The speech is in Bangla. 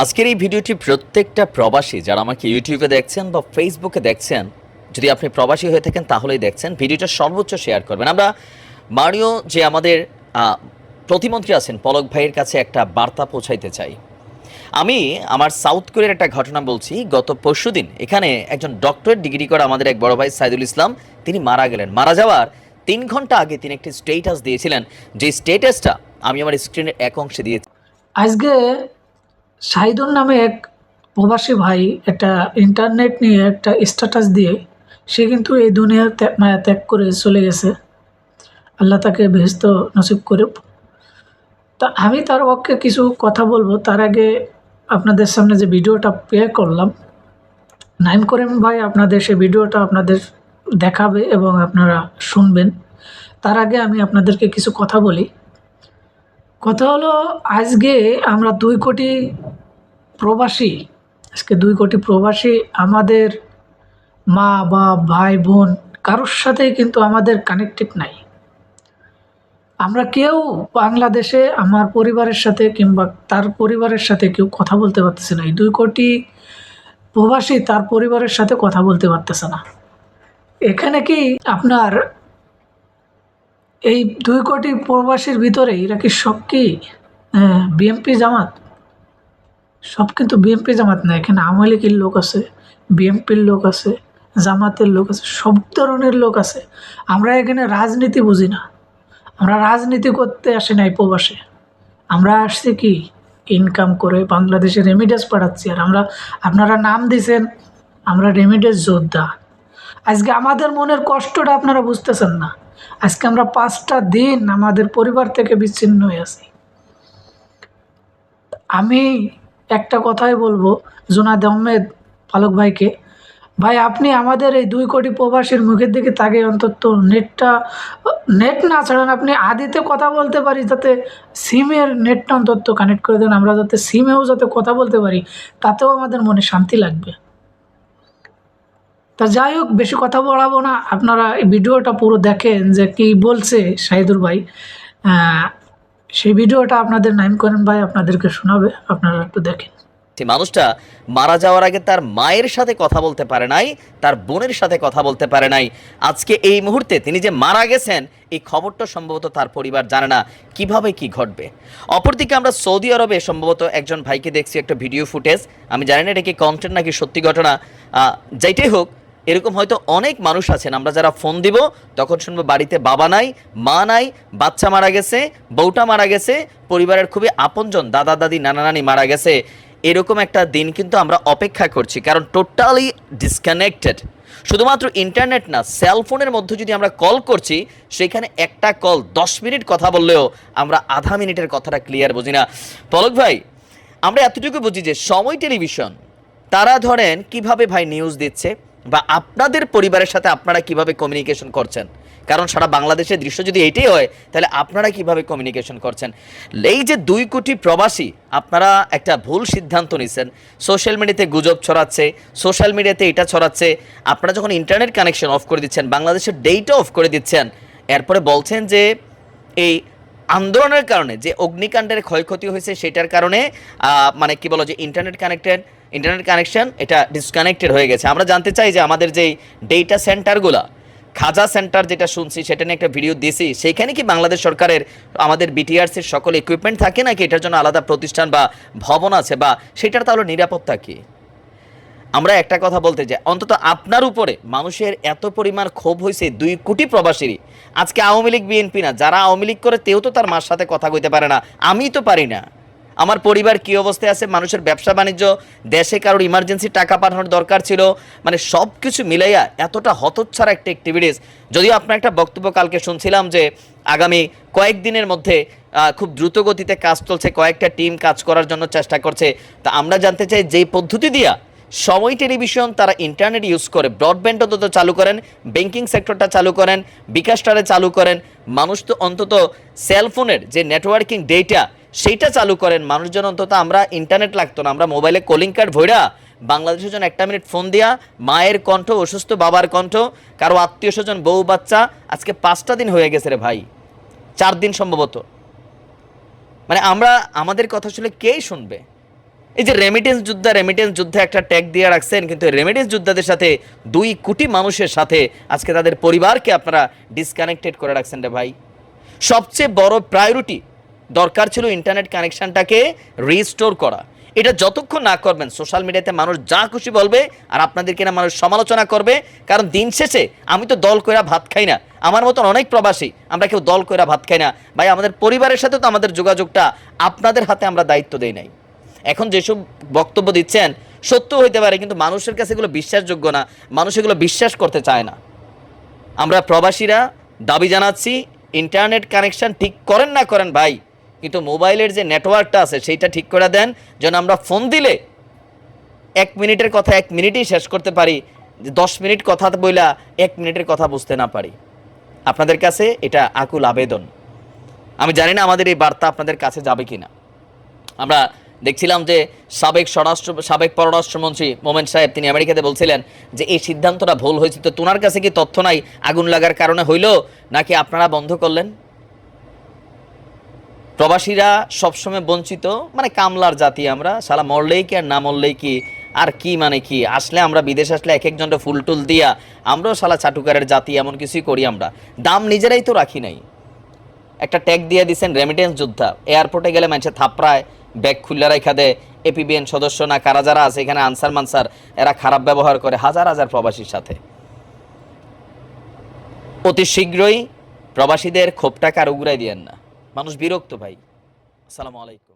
আজকের এই ভিডিওটি প্রত্যেকটা প্রবাসী যারা আমাকে ইউটিউবে দেখছেন বা ফেসবুকে দেখছেন, যদি আপনি প্রবাসী হয়ে থাকেন তাহলেই দেখছেন, ভিডিওটা সর্বোচ্চ শেয়ার করবেন। আমরা মারিও যে আমাদের প্রতিমন্ত্রী আছেন, পলক ভাইয়ের কাছে একটা বার্তা পৌঁছাইতে চাই। আমি আমার সাউথ কোরিয়ার একটা ঘটনা বলছি, গত পরশুদিন এখানে একজন ডক্টরেট ডিগ্রি করা আমাদের এক বড় ভাই সাইদুল ইসলাম, তিনি মারা গেলেন। মারা যাওয়ার তিন ঘণ্টা আগে তিনি একটি স্টেটাস দিয়েছিলেন। যে স্টেটাসটা আমি আমার স্ক্রিনের এক অংশে দিয়েছি। আজকে শাহিদুল নামে এক প্রবাসী ভাই একটা ইন্টারনেট নিয়ে একটা স্ট্যাটাস দিয়ে, সে কিন্তু এই ত্যাগ- মায়া ত্যাগ করে চলে গেছে। আল্লাহ তাকে বেহস্ত নসিব করুক। তা আমি তার পক্ষে কিছু কথা বলব। তার আগে আপনাদের সামনে যে ভিডিওটা প্লে করলাম, নাইম করিম ভাই আপনাদের সেই ভিডিওটা আপনাদের দেখাবে এবং আপনারা শুনবেন। তার আগে আমি আপনাদেরকে কিছু কথা বলি। কথা হলো, আজকে আমরা দুই কোটি প্রবাসী, আজকে দুই কোটি প্রবাসী আমাদের মা বা ভাই, বোন, কারোর সাথেই কিন্তু আমাদের কানেক্টেড নাই। আমরা কেউ বাংলাদেশে আমার পরিবারের সাথে কিংবা তার পরিবারের সাথে কেউ কথা বলতে পারতেছে না। এই দুই কোটি প্রবাসী তার পরিবারের সাথে কথা বলতে পারতেছে না। এখানে কি আপনার এই দুই কোটি প্রবাসীর ভিতরে এরা কি সব কি বিএমপি জামাত? সব কিন্তু বিএমপি জামাত না, এখানে আওয়ামী লীগের লোক আছে বিএমপির লোক আছে, জামাতের লোক আছে, সব ধরনের লোক আছে। আমরা এখানে রাজনীতি বুঝি না। আমরা রাজনীতি করতে আসি না এই প্রবাসে। আমরা আসছি কি ইনকাম করে বাংলাদেশে রেমিডেন্স পাঠাচ্ছি। আর আমরা, আপনারা নাম দিছেন, আমরা রেমিডেন্স যোদ্ধা। আজকে আমাদের মনের কষ্টটা আপনারা বুঝতেছেন না। আজকে আমরা পাঁচটা দিন আমাদের পরিবার থেকে বিচ্ছিন্ন হয়ে আছি। আমি একটা কথাই বলব জুনাদ আহমেদ পালক ভাইকে। ভাই, আপনি আমাদের এই দুই কোটি প্রবাসীর মুখের দিকে তাকে অন্তত নেটটা, নেট না ছাড়ান আপনি আদিতে কথা বলতে পারি, যাতে সিমের নেটটা অন্তত কানেক্ট করে দেন। আমরা যাতে সিমেও যাতে কথা বলতে পারি, তাতেও আমাদের মনে শান্তি লাগবে। তা যাই হোক, বেশি কথা বলাবো না। আপনারা এই ভিডিওটা পুরো দেখেন যে কি বলছে শাহিদুর ভাই। সেই ভিডিওটা আপনাদের নাইম করেন ভাই আপনাদেরকে শোনাবে, আপনারা একটু দেখেন। যে মানুষটা মারা যাওয়ার আগে তার মায়ের সাথে কথা বলতে পারে নাই, তার বোনের সাথে কথা বলতে পারে নাই। আজকে এই মুহূর্তে তিনি যে মারা গেছেন, এই খবরটা সম্ভবত তার পরিবার জানে না। কীভাবে কি ঘটবে? অপরদিকে আমরা সৌদি আরবে সম্ভবত একজন ভাইকে দেখছি একটা ভিডিও ফুটেজ। আমি জানি না এটা কি কন্টেন্ট নাকি সত্যি ঘটনা। যেটাই হোক এরকম হয়তো অনেক মানুষ আছেন। আমরা যারা ফোন দিব, তখন শুনব বাড়িতে বাবা নাই, মা নাই, বাচ্চা মারা গেছে, বউটা মারা গেছে, পরিবারের খুবই আপনজন, দাদা, দাদি, নানা, নানি মারা গেছে। এরকম একটা দিন কিন্তু আমরা অপেক্ষা করছি, কারণ টোটালি ডিসকানেক্টেড শুধুমাত্র ইন্টারনেট না সেলফোনের মধ্যে যদি আমরা কল করছি, সেখানে একটা কল দশ মিনিট কথা বললেও আমরা আধা মিনিটের কথাটা ক্লিয়ার বুঝি না। পলক ভাই, আমরা এতটুকু বুঝি যে সময় টেলিভিশন, তারা ধরেন কীভাবে ভাই নিউজ দিচ্ছে? বা আপনাদের পরিবারের সাথে আপনারা কীভাবে কমিউনিকেশন করছেন? কারণ সারা বাংলাদেশের দৃশ্য যদি এটাই হয়, তাহলে আপনারা কীভাবে কমিউনিকেশন করছেন? এই যে দুই কোটি প্রবাসী, আপনারা একটা ভুল সিদ্ধান্ত নিছেন। সোশ্যাল মিডিয়াতে গুজব ছড়াচ্ছে সোশ্যাল মিডিয়াতে এটা ছড়াচ্ছে। আপনারা যখন ইন্টারনেট কানেকশন অফ করে দিচ্ছেন, বাংলাদেশের ডেটা অফ করে দিচ্ছেন, এরপরে বলছেন যে এই আন্দোলনের কারণে যে অগ্নিকাণ্ডের ক্ষয়ক্ষতি হয়েছে, সেটার কারণে মানে কি বলো যে ইন্টারনেট কানেক্টেড ইন্টারনেট কানেকশন এটা ডিসকানেক্টেড হয়ে গেছে। আমরা জানতে চাই যে আমাদের যেই ডেটা সেন্টারগুলো খাজা সেন্টার যেটা শুনছি, সেটা নিয়ে একটা ভিডিও দিয়েছি সেইখানে কি বাংলাদেশ সরকারের, আমাদের বিটিআরসির সকল ইকুইপমেন্ট থাকে নাকি? এটার জন্য আলাদা প্রতিষ্ঠান বা ভবন আছে বা সেটার তাহলে নিরাপত্তা কী? আমরা একটা কথা বলতে চাই, অন্তত আপনার উপরে মানুষের এত পরিমাণ ক্ষোভ হয়েছে দুই কোটি প্রবাসীরই। আজকে আওয়ামী লীগ বিএনপি না, যারা আওয়ামী লীগ করে, তেও তো তার মার সাথে কথা কইতে পারে না আমি তো পারি না। আমার পরিবার কী অবস্থায় আছে, মানুষের ব্যবসা বাণিজ্য, দেশে কারোর ইমার্জেন্সি টাকা পাঠানোর দরকার ছিল মানে সব কিছু মিলাইয়া এতটা হতচ্ছাড়া একটা অ্যাক্টিভিটিস যদিও আপনার একটা বক্তব্য কালকে শুনছিলাম যে আগামী কয়েকদিনের মধ্যে খুব দ্রুত গতিতে কাজ চলছে, কয়েকটা টিম কাজ করার জন্য চেষ্টা করছে। তা আমরা জানতে চাই যেই পদ্ধতি দিয়া সময় টেলিভিশন তারা ইন্টারনেট ইউজ করে ব্রডব্যান্ড অন্তত চালু করেন ব্যাংকিং সেক্টরটা চালু করেন, বিকাশটারে চালু করেন। মানুষ তো অন্তত সেলফোনের যে নেটওয়ার্কিং ডেটা সেইটা চালু করেন। মানুষজন অন্তত আমরা ইন্টারনেট লাগতো না। আমরা মোবাইলে কলিং কার্ড ভইরা বাংলাদেশের জন্য একটা মিনিট ফোন দিয়া মায়ের কণ্ঠ, অসুস্থ বাবার কণ্ঠ, কারও আত্মীয় স্বজন, বউ, বাচ্চা, আজকে পাঁচটা দিন হয়ে গেছে রে ভাই। চার দিন সম্ভবত। মানে আমরা, আমাদের কথা শুনলে কেই শুনবে? এই যে রেমিটেন্স যোদ্ধা রেমিটেন্স যুদ্ধে একটা ট্যাগ দিয়ে রাখছেন, কিন্তু রেমিটেন্স যোদ্ধাদের সাথে দুই কোটি মানুষের সাথে আজকে তাদের পরিবারকে আপনারা ডিসকানেক্টেড করে রাখছেন রে ভাই। সবচেয়ে বড় প্রায়োরিটি দরকার ছিল ইন্টারনেট কানেকশনটাকে রিস্টোর করা। এটা যতক্ষণ না করবেন সোশ্যাল মিডিয়াতে মানুষ যা খুশি বলবে আর আপনাদেরকে না মানুষ সমালোচনা করবে, কারণ দিন শেষে আমি তো দল কইরা ভাত খাই না। আমার মতন অনেক প্রবাসী, আমরা কেউ দল কইরা ভাত খাই না। ভাই, আমাদের পরিবারের সাথে তো আমাদের যোগাযোগটা আপনাদের হাতে আমরা দায়িত্ব দেই নাই। এখন যেসব বক্তব্য দিচ্ছেন সত্য হইতে পারে, কিন্তু মানুষের কাছে এগুলো বিশ্বাসযোগ্য না। মানুষ এগুলো বিশ্বাস করতে চায় না। আমরা প্রবাসীরা দাবি জানাচ্ছি ইন্টারনেট কানেকশন ঠিক করেন না করেন ভাই কিন্তু মোবাইলের যে নেটওয়ার্কটা আছে, সেইটা ঠিক করে দেন। যেন আমরা ফোন দিলে এক মিনিটের কথা এক মিনিটেই শেষ করতে পারি যে দশ মিনিট কথা বইলা এক মিনিটের কথা বুঝতে না পারি। আপনাদের কাছে এটা আকুল আবেদন। আমি জানি না আমাদের এই বার্তা আপনাদের কাছে যাবে কি না আমরা দেখছিলাম যে সাবেক স্বরাষ্ট্র, সাবেক পররাষ্ট্রমন্ত্রী মোমেন সাহেব, তিনি আমেরিকাতে বলছিলেন যে, এই সিদ্ধান্তটা ভুল হয়েছে, তো তোনার কাছে কি তথ্য নাই? আগুন লাগার কারণে হইল? নাকি আপনারা বন্ধ করলেন? প্রবাসীরা সবসময় বঞ্চিত মানে কামলার জাতি আমরা সালা মরলেই কি আর না মরলেই কি, আর কি মানে কি? আসলে আমরা বিদেশ আসলে এক একজনটা ফুল টুল দিয়া আমরাও সালা চাটুকারের জাতি, এমন কিছুই করি আমরা। দাম নিজেরাই তো রাখি নাই। একটা ট্যাগ দিয়ে দিছেন রেমিটেন্স যোদ্ধা। এয়ারপোর্টে গেলে মানুষের থাপড়ায়, ব্যাগ খুললে রেখা দেয়। এপিবিএন সদস্য না, কারা যারা আছে এখানে আনসার মানসার, এরা খারাপ ব্যবহার করে হাজার হাজার প্রবাসীর সাথে। অতি শীঘ্রই প্রবাসীদের ক্ষোভটাকে আর উগড়াই দিয়েন না। মানুষ বিরক্ত ভাই। আসসালামু আলাইকুম।